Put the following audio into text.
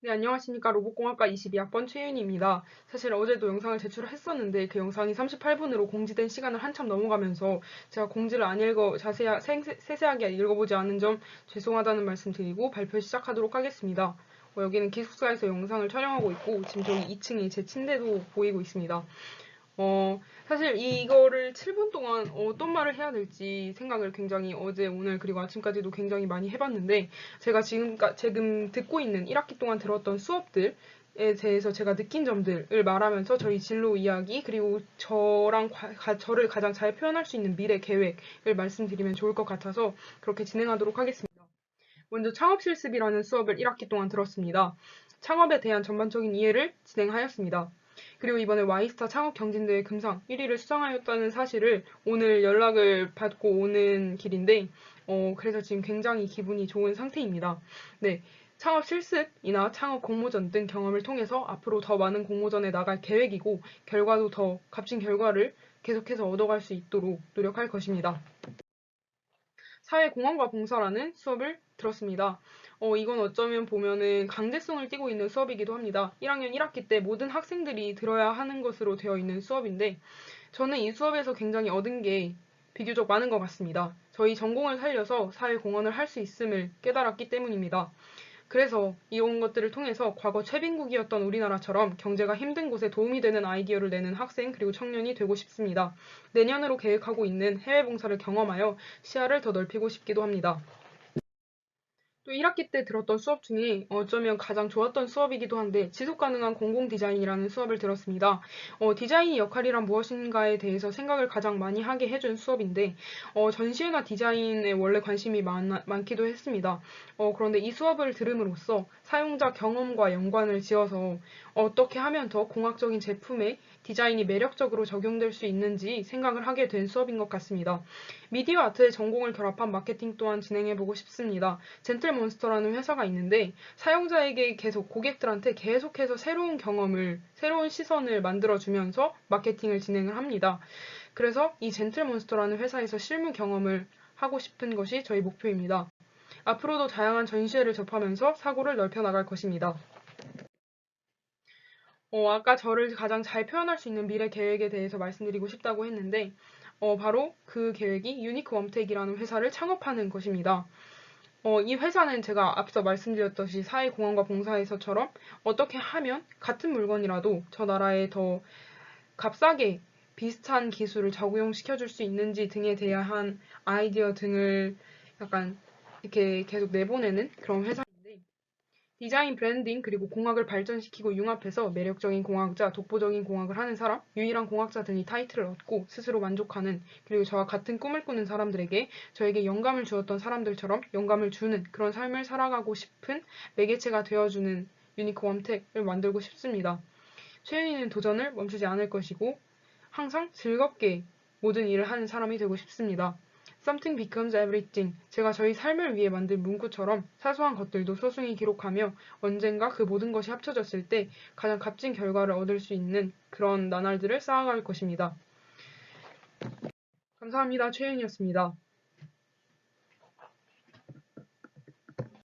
네, 안녕하십니까. 로봇공학과 22학번 최윤희입니다. 사실 어제도 영상을 제출을 했었는데 그 영상이 38분으로 공지된 시간을 한참 넘어가면서 제가 공지를 안 읽어 자세하, 세세하게 읽어보지 않은 점 죄송하다는 말씀 드리고 발표 시작하도록 하겠습니다. 어, 여기는 기숙사에서 영상을 촬영하고 있고 지금 저기 2층에 제 침대도 보이고 있습니다. 어, 사실 이거를 7분 동안 어떤 말을 해야 될지 생각을 굉장히 어제, 오늘, 그리고 아침까지도 굉장히 많이 해봤는데, 제가 지금, 지금 듣고 있는 1학기 동안 들었던 수업들, 에 대해서 제가 느낀 점들을 말하면서 저희 진로 이야기 그리고 저랑 가, 저를 가장 잘 표현할 수 있는 미래 계획을 말씀드리면 좋을 것 같아서 그렇게 진행하도록 하겠습니다. 먼저 창업 실습이라는 수업을 1학기 동안 들었습니다. 창업에 대한 전반적인 이해를 진행하였습니다. 그리고 이번에 와이스타 창업 경진대회 금상 1위를 수상하였다는 사실을 오늘 연락을 받고 오는 길인데 어, 그래서 지금 굉장히 기분이 좋은 상태입니다. 네. 창업 실습이나 창업 공모전 등 경험을 통해서 앞으로 더 많은 공모전에 나갈 계획이고 결과도 더 값진 결과를 계속해서 얻어갈 수 있도록 노력할 것입니다. 사회공헌과 봉사라는 수업을 들었습니다. 어, 이건 어쩌면 보면은 강제성을 띠고 있는 수업이기도 합니다. 1학년 1학기 때 모든 학생들이 들어야 하는 것으로 되어 있는 수업인데 저는 이 수업에서 굉장히 얻은 게 비교적 많은 것 같습니다. 저희 전공을 살려서 사회 공헌을 할 수 있음을 깨달았기 때문입니다. 그래서 이런 것들을 통해서 과거 최빈국이었던 우리나라처럼 경제가 힘든 곳에 도움이 되는 아이디어를 내는 학생 그리고 청년이 되고 싶습니다. 내년으로 계획하고 있는 해외 봉사를 경험하여 시야를 더 넓히고 싶기도 합니다. 또 1학기 때 들었던 수업 중에 어쩌면 가장 좋았던 수업이기도 한데 지속 가능한 공공 디자인이라는 수업을 들었습니다. 어, 디자인의 역할이란 무엇인가에 대해서 생각을 가장 많이 하게 해준 수업인데 어, 전시회나 디자인에 원래 관심이 많, 많기도 했습니다. 어, 그런데 이 수업을 들음으로써 사용자 경험과 연관을 지어서 어떻게 하면 더 공학적인 제품에 디자인이 매력적으로 적용될 수 있는지 생각을 하게 된 수업인 것 같습니다. 미디어 아트의 전공을 결합한 마케팅 또한 진행해보고 싶습니다. 젠틀 몬스터라는 회사가 있는데 사용자에게 계속 고객들한테 계속해서 새로운 경험을, 새로운 시선을 만들어 주면서 마케팅을 진행을 합니다. 그래서 이 젠틀몬스터라는 회사에서 실무 경험을 하고 싶은 것이 저희 목표입니다. 앞으로도 다양한 전시회를 접하면서 사고를 넓혀 나갈 것입니다. 어, 아까 저를 가장 잘 표현할 수 있는 미래 계획에 대해서 말씀드리고 싶다고 했는데 어, 바로 그 계획이 유니크 웜텍이라는 회사를 창업하는 것입니다. 어, 이 회사는 제가 앞서 말씀드렸듯이 사회공헌과 봉사에서처럼 어떻게 하면 같은 물건이라도 저 나라에 더 값싸게 비슷한 기술을 적용시켜 줄 수 있는지 등에 대한 아이디어 등을 약간 이렇게 계속 내보내는 그런 회사 디자인 브랜딩 그리고 공학을 발전시키고 융합해서 매력적인 공학자, 독보적인 공학을 하는 사람, 유일한 공학자 등이 타이틀을 얻고 스스로 만족하는 그리고 저와 같은 꿈을 꾸는 사람들에게 저에게 영감을 주었던 사람들처럼 영감을 주는 그런 삶을 살아가고 싶은 매개체가 되어주는 유니크 웜텍을 만들고 싶습니다. 최윤이는 도전을 멈추지 않을 것이고 항상 즐겁게 모든 일을 하는 사람이 되고 싶습니다. Something becomes everything. 제가 저희 삶을 위해 만든 문구처럼 사소한 것들도 소중히 기록하며 언젠가 그 모든 것이 합쳐졌을 때 가장 값진 결과를 얻을 수 있는 그런 나날들을 쌓아갈 것입니다. 감사합니다. 최윤이었습니다.